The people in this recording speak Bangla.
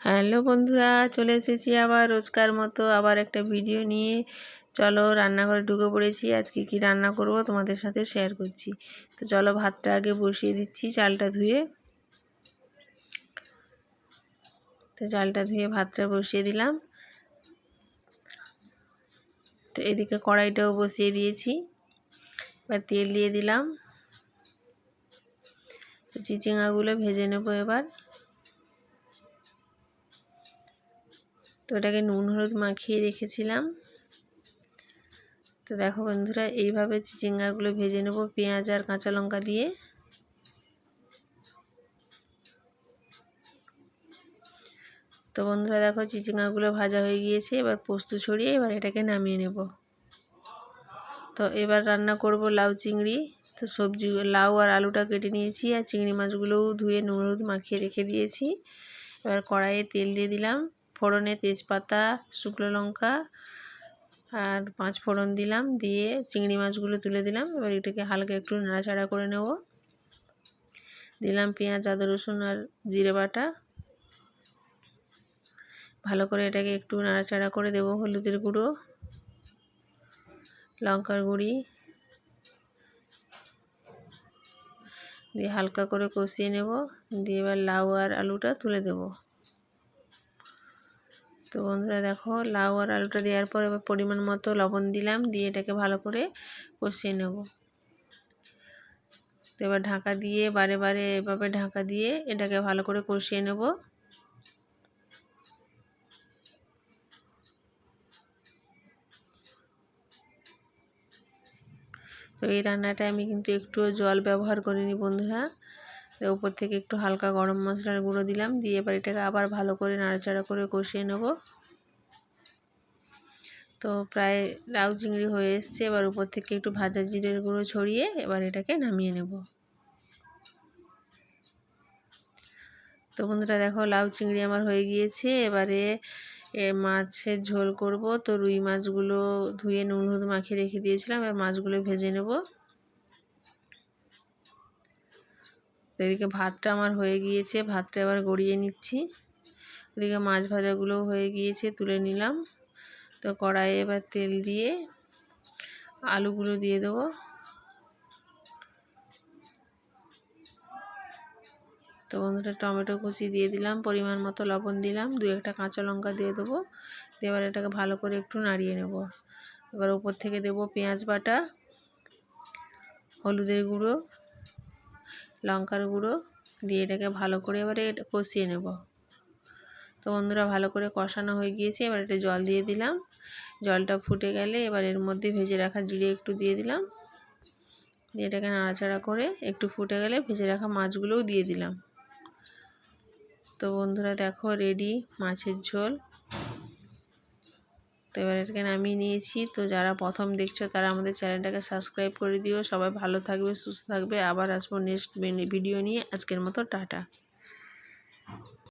হ্যালো বন্ধুরা, চলে এসেছি আবার রোজকার মতো আবার একটা ভিডিও নিয়ে। চলো রান্নাঘরে ঢুকে পড়েছি, আজকে কি রান্না করব তোমাদের সাথে শেয়ার করছি। তো চলো ভাতটা আগে বসিয়ে দিচ্ছি, চালটা ধুয়ে। তো চালটা ধুয়ে ভাতটা বসিয়ে দিলাম। তো এদিকে কড়াইটাও বসিয়ে দিয়েছি, এবার তেল দিয়ে দিলাম। চিচিঙাগুলো ভেজে নেব এবার। তো এটাকে নুন, হলুদ মাখিয়ে রেখেছিলাম। তো দেখো বন্ধুরা, এইভাবে চিচিঙ্গাগুলো ভেজে নেব পেঁয়াজ আর কাঁচা লঙ্কা দিয়ে। তো বন্ধুরা, দেখো চিচিঙ্গাগুলো ভাজা হয়ে গিয়েছে, এবার পোস্ত ছড়িয়ে এবার এটাকে নামিয়ে নেব। তো এবার রান্না করব লাউ চিংড়ি। তো সবজি, লাউ আর আলুটা কেটে নিয়েছি আর চিংড়ি মাছগুলোও ধুয়ে নুন, হলুদ মাখিয়ে রেখে দিয়েছি। এবার কড়াইয়ে তেল দিয়ে দিলাম। ফোড়নে তেজপাতা, শুকনো লঙ্কা আর পাঁচ ফোড়ন দিলাম। দিয়ে চিংড়ি মাছগুলো তুলে দিলাম। এবার এটাকে হালকা একটু নাড়াচাড়া করে নেব। দিলাম পেঁয়াজ, আদা, রসুন আর জিরে বাটা। ভালো করে এটাকে একটু নাড়াচাড়া করে দেব হলুদের গুঁড়ো, লঙ্কার গুঁড়ি। দিয়ে হালকা করে কষিয়ে নেব। দিয়ে এবার লাউ আর আলুটা তুলে দেবো। তো বন্ধুরা দেখো লাউ আর আলুটা দেওয়ার পর এবার পরিমাণ মতো লবণ দিলাম, দিয়ে এটাকে ভালো করে কষিয়ে নেব। তো এবার ঢাকা দিয়ে বারে বারে এভাবে ঢাকা দিয়ে এটাকে ভালো করে কষিয়ে নেব। তো এই রান্নাটা আমি কিন্তু একটুও জল ব্যবহার করিনি বন্ধুরা। উপর থেকে একটু হালকা গরম মশলার গুঁড়ো দিলাম। দিয়ে এবার এটাকে আবার ভালো করে নাড়াচাড়া করে কষিয়ে নেব। তো প্রায় লাউ চিংড়ি হয়ে এসছে। এবার উপর থেকে একটু ভাজা জিরের গুঁড়ো ছড়িয়ে এবার এটাকে নামিয়ে নেব। তো বন্ধুরা, দেখো লাউ চিংড়ি আমার হয়ে গিয়েছে। এবারে মাছের ঝোল করব। তো রুই মাছগুলো ধুয়ে নুন হলুদ মাখিয়ে রেখে দিয়েছিলাম। এবার মাছগুলো ভেজে নেব। এদিকে ভাতটা আমার হয়ে গিয়েছে, ভাতটা এবার গড়িয়ে নিচ্ছি। এদিকে মাছ ভাজাগুলো হয়ে গিয়েছে, তুলে নিলাম। তো কড়াইয়ে এবার তেল দিয়ে আলুগুলো দিয়ে দেবো। তো বন্ধুরা, টমেটো কুচি দিয়ে দিলাম, পরিমাণ মতো লবণ দিলাম, দু একটা কাঁচা লঙ্কা দিয়ে দেবো। দিয়ে এবার এটাকে ভালো করে একটু নাড়িয়ে নেব। এবার উপর থেকে দেব পেঁয়াজ বাটা, হলুদের গুঁড়ো লঙ্কার গুঁড়ো দিয়ে এটাকে ভালো করে এবারে এটা কষিয়ে নেব। তো বন্ধুরা, ভালো করে কষানো হয়ে গিয়েছে। এবার এটা জল দিয়ে দিলাম। জলটা ফুটে গেলে এবার এর মধ্যে ভেজে রাখা জিরে একটু দিয়ে দিলাম। দিয়ে এটাকে নাড়াচাড়া করে একটু ফুটে গেলে ভেজে রাখা মাছগুলোও দিয়ে দিলাম। তো বন্ধুরা, দেখো রেডি মাছের ঝোল। তো এবার এটাকে নামিয়ে নিয়েছি। তো যারা প্রথম দেখছ তারা আমাদের চ্যানেলটাকে সাবস্ক্রাইব করে দিও। সবাই ভালো থাকবে, সুস্থ থাকবে। আবার আসব নেক্সট ভিডিও নিয়ে। আজকের মতো টাটা।